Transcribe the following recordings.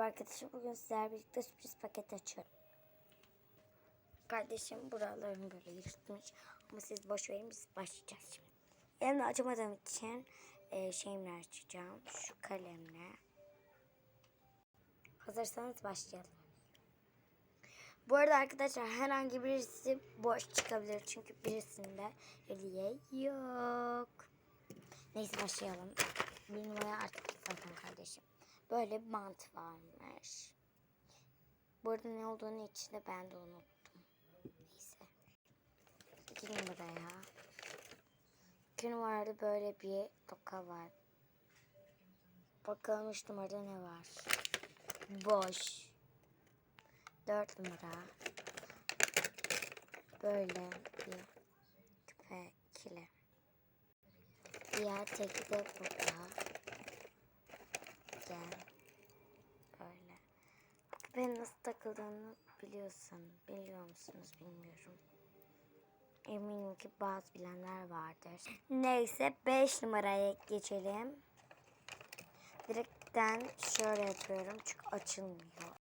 Merhaba arkadaşlar. Bugün sizlerle birlikte sürpriz paket açıyorum. Kardeşim buralarını böyle yırtmış. Ama siz boş verin biz başlayacağız şimdi. Elimle açamadığım için e, şeyimle açacağım. Şu kalemle. Hazırsanız başlayalım. Bu arada arkadaşlar herhangi birisi boş çıkabilir. Çünkü birisinde hediye yok. Neyse başlayalım. Bir numara artık zaten. Böyle bir bant varmış. Bu arada ne olduğunu içinde ben de unuttum. Neyse. İki numaraya. İki numarada böyle bir toka var. Bakalım üç numarada ne var. Boş. Dört numara. Böyle bir küpe ikili. Diğer teki de burada. Gel. Böyle. Ben nasıl takıldığını biliyorsun. Biliyor musunuz bilmiyorum. Eminim ki bazı bilenler vardır. Neyse 5 numaraya geçelim. Direkten şöyle yapıyorum çünkü açılmıyor.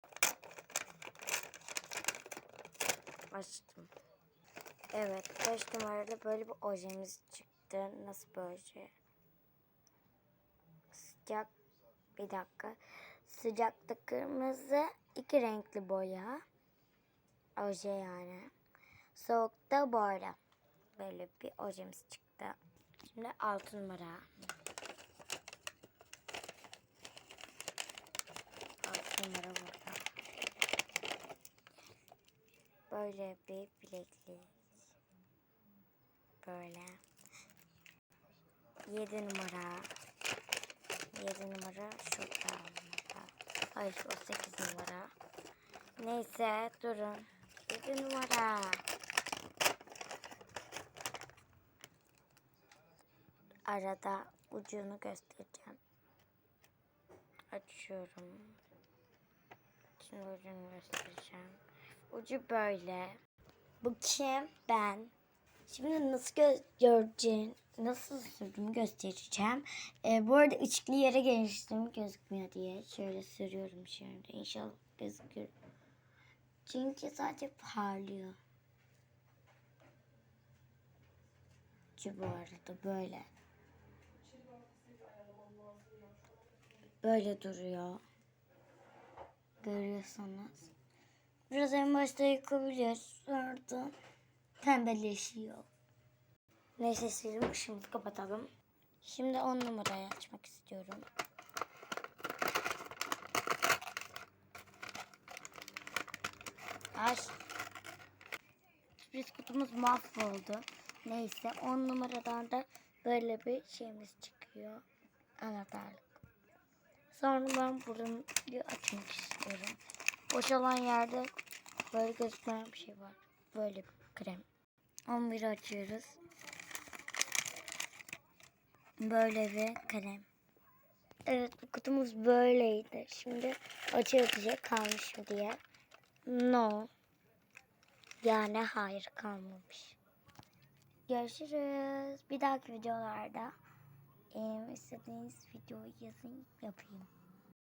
Açtım. Evet 5 numarada böyle bir ojemiz çıktı. Nasıl oje? Sıcak bir dakika. Sıcakta kırmızı iki renkli boya. Oje yani. Soğukta böyle. Böyle bir ojemiz çıktı. Şimdi altı numara. Altı numara burada. Böyle bir bileklik. Böyle. Yedi numara. 7 numara şurada Hayır o 8 numara. Neyse durun. 7 numara. Arada ucunu göstereceğim. Açıyorum. Şimdi ucunu göstereceğim. Ucu böyle. Bu kim? Ben. Şimdi nasıl gö göreceğin, nasıl sürdüğümü göstereceğim. Ee, bu arada ışıklı yere geçtim gözükmüyor diye. Şöyle sürüyorum şimdi. İnşallah gözükür. Çünkü sadece parlıyor. Şu bu arada böyle. Böyle duruyor. Görüyorsanız. Biraz en başta yıkabilir. Sonra pembeleşiyor. Neyse silelim ışığımızı kapatalım. Şimdi 10 numarayı açmak istiyorum. Aç. Sürpriz kutumuz mahvoldu. Neyse 10 numaradan da böyle bir şeyimiz çıkıyor. Anahtarlık. Sonra ben burayı açmak istiyorum. Boşalan yerde böyle gözükmeyen bir şey var. Böyle bir krem. 11 açıyoruz. Böyle bir kalem. Evet bu kutumuz böyleydi. Şimdi bir kalmış mı diye. No. Yani hayır kalmamış. Görüşürüz. Bir dahaki videolarda istediğiniz videoyu yazın yapayım.